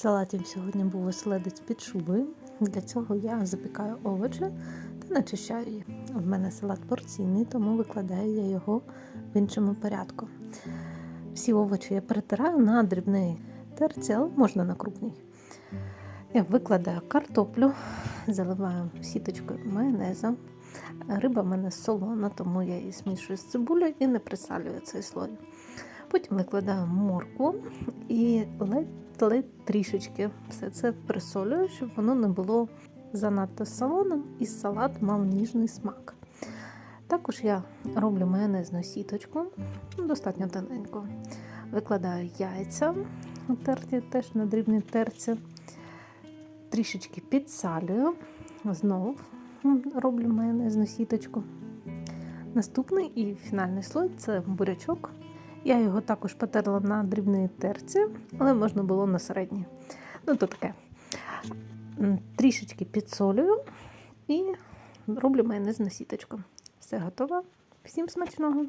салатів сьогодні був оселедець під шубою. Для цього я запікаю овочі та начищаю їх. В мене салат порційний, тому викладаю я його в іншому порядку. Всі овочі я перетираю на дрібний терці, можна на крупний. Я викладаю картоплю, заливаю сіточкою майонезом. Риба в мене солона, тому я її смішую з цибулею і не присалюю цей слой. Потім викладаю моркву і ледь-ледь трішечки все це присолюю, щоб воно не було занадто солоним і салат мав ніжний смак. Також я роблю майонезну сіточку, достатньо тоненько. Викладаю яйця, терті теж на дрібній терці, трішечки підсалюю, знову роблю майонезну сіточку. Наступний і фінальний слой це бурячок. Я його також потерла на дрібній терці, але можна було на середній. Ну, то таке. Трішечки підсолюю і роблю майонезну сіточку. Все готово. Всім смачного!